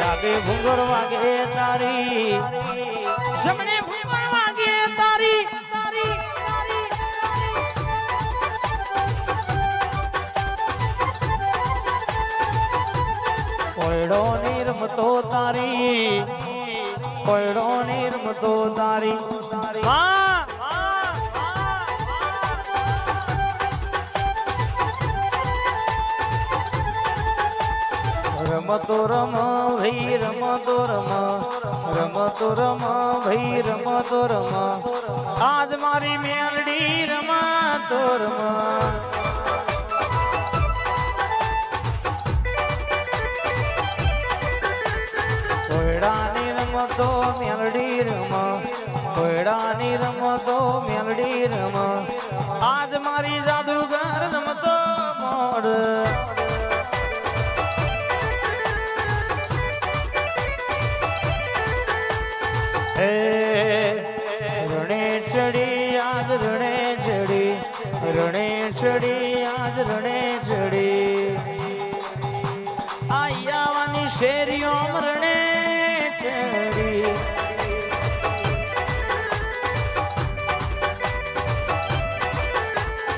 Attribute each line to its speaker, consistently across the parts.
Speaker 1: ડાબે ભૂંગર વાગે તારી. જમણે ભૂંગર વાગે તારી. કોયડો નિર્મતો તારી. કોયડો નિર્મતો તારી. માં રમતો રમ ભઈ રમતો રમ રમતો રમ ભઈ રમતો રમ આજ મારી મેલડી રમતો રમ કોયડાની રમતો મેલડી રમ કોયડાની રમતો મેલડી રમ. આજ મારી જાદુગર ચડી, આજ રણે ચડી. આયાવાની શેરીઓ રણે ચડી.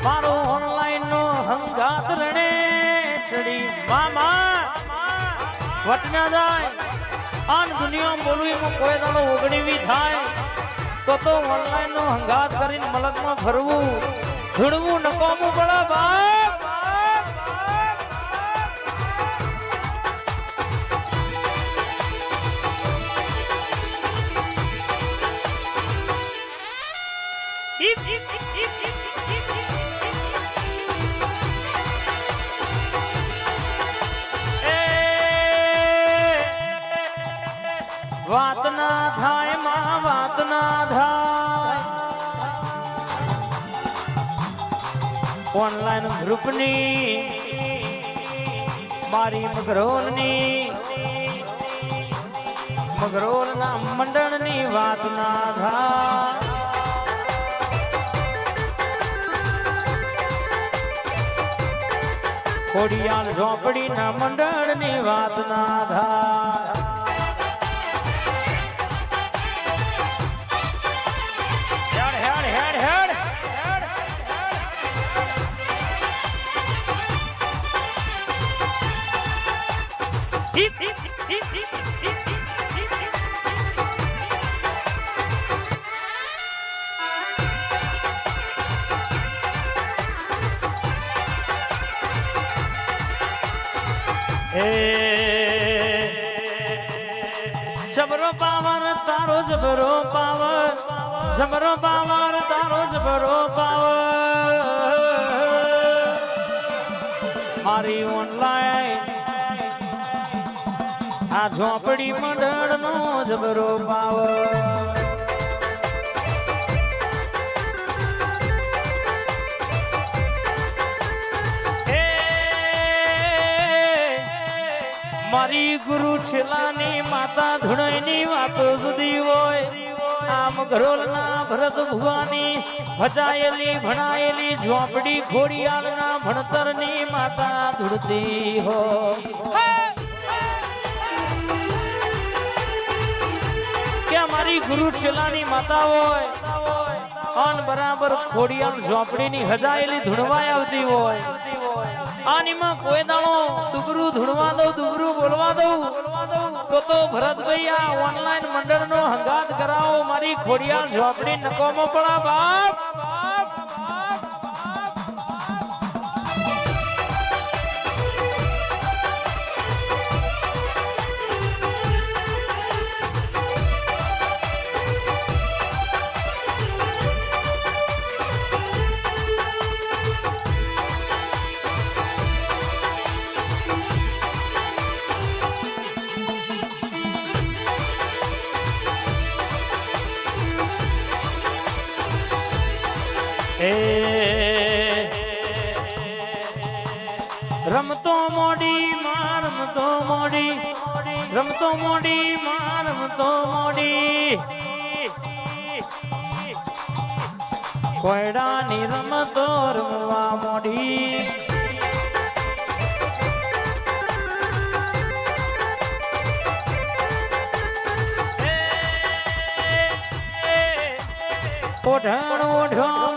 Speaker 1: મારો ઓનલાઈન નો હંગાત રણે ચડી. મામા, વટના જાય. આન દુનિયામાં બોલું એમાં કોઈ દાડો ઓગણીવી થાય. તો તો ઓનલાઈન નો હંગાત કરીને મલકમાં ફરવું. ધૂળવું નકામું પડે બાપ વાત ના થાયમાં વાત ના થાય ઓનલાઈન ગ્રુપની, મારી મગરોલની, મગરોલના મંડળની વાત ના થાય ખોડિયાલ ઝોપડીના મંડળની વાત ના થાય જબરો પાવર તારો જબરો પાવર જબરો પાવર તારો જબરો પાવર મારી ઓનલાઈન આ ઝોપડી મંડળ નો જબરો પાવર મારી ગુરુ છેલાની માતા ધુણઈની વાતો જુદી હોય. આમ ઘરોલના ભરત ભુવાની ભજાયેલી ભણાયેલી, ઝોપડી ખોડિયાલના ભણતરની માતા ધૂળતી હોય. કે મારી ગુરુ છેલાની માતા હોય, અન બરાબર ખોડિયાલ ઝોપડીની હજાયેલી ધૂણવાય આવતી હોય. આનીમાં કોઈ દાણો દુગરું ધૂણવા દઉં, દુગરું બોલવા દઉં. તો તો ભરતભાઈ, આ ઓનલાઈન મંડળનો હંગાત કરાવો, મારી ખોડિયાલ ઝોપડી નકોમો પડા બાપ. એ. રમતો મોડી માં રમતો મોડી. રમતો મોડી માં રમતો મોડી. કોયડાની રમતો રમવા મોડી. ઓઢણ ઓઢણ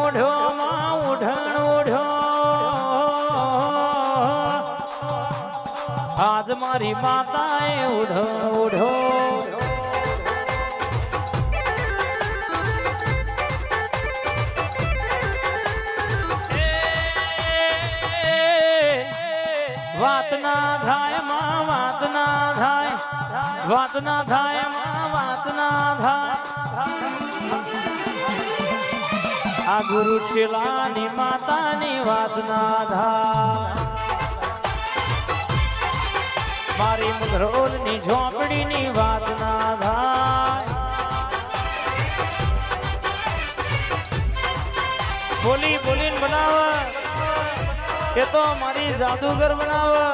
Speaker 1: ઓઢ્યો માં ઓઢણ ઓઢ્યો આજ મારી માતાએ ઉઢો વાત ના થાયમાં વાત ના થાય વાત ના થાયમાં વાત ના થાય આ ગુરુ શિલાની માતાની વાતના થાય મારી મુધરોલની ઝોપડીની વાત ના થાય બોલી બોલીને બનાવે. એ તો મારી જાદુગર બનાવે.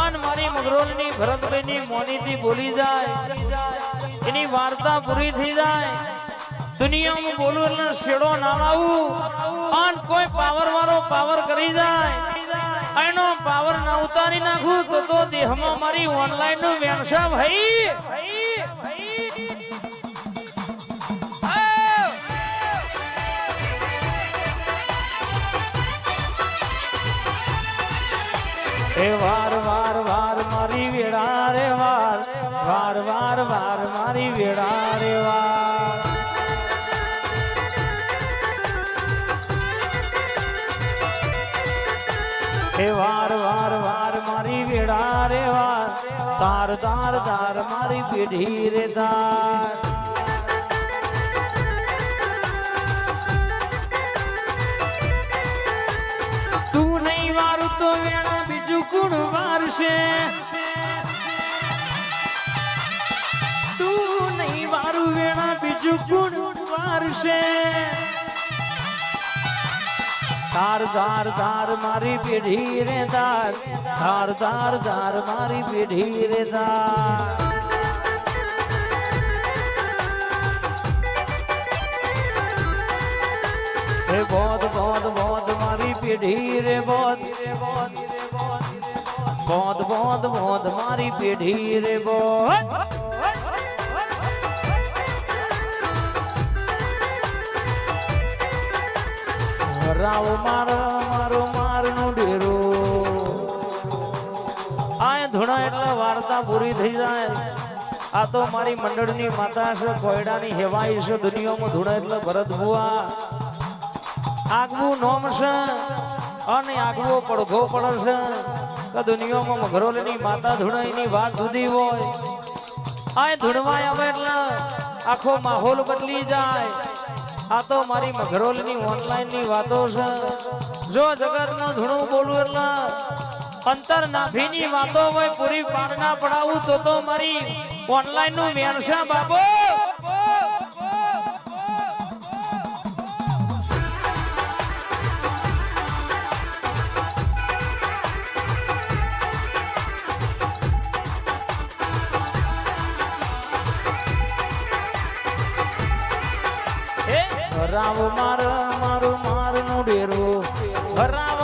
Speaker 1: આન મારી મગરોલની ભરતભાઈની મોનીથી બોલી જાય. એની વાર્તા પૂરી થઈ જાય. દુનિયામાં બોલું એટલે શેડો ના લાવું અને કોઈ પાવર વાળો પાવર કરી જાય. એનો પાવર ના ઉતારી નાખું તો તો દેહમાં મારી ઓનલાઈનનું વ્યવસાય ભાઈ. એ વાર વાર વાર મારી વેળા રે વાર. વાર વાર વાર મારી વેળા રે વાર. એ વાર વાર વાર મારી વેડા રે વાર. તાર તાર તાર મારી પેઢી રે તાર. તું નહીં વારું તો વેણા બીજું કોણ વારશે? તું નહીં વારું વેણા બીજું કોણ વારશે? તાર ધાર ધાર મારી પેઢી રે તાર ધાર ધાર ધાર મારી પેઢી રે તાર હે બોધ બોધ બોધ મારી પેઢી રે બોધ બોધ બોધ બોધ મારી પેઢી રે બોધ રાવ મારો મારો મારનો ડેરો. આય ધૂણા એટલે વાર્તા પૂરી થઈ જાય. આ તો મારી મંડળની માતા છે, કોયડાની હેવાઈ છે, દુનિયામાં ધૂણા એટલે ભરત બુઆ આગવું નોમ છે, અને આગવો પડઘો પડે છે, કે દુનિયામાં મઘરોલની માતા ધૂણાઈની વાત સુધી હોય. આય ધૂણવાય આવે એટલે આખો માહોલ બદલી જાય. આ તો મારી મગરોલની ઓનલાઈનની વાતો છે. જો જગતનું ધૂણું બોલવું એટલે અંતર નાભીની વાતો હોય પૂરી પાડના પડાવું તો તો મારી ઓનલાઈનનું મેણસા બાબો હરાવો માર મારું મારનું ડેરું. હરાવ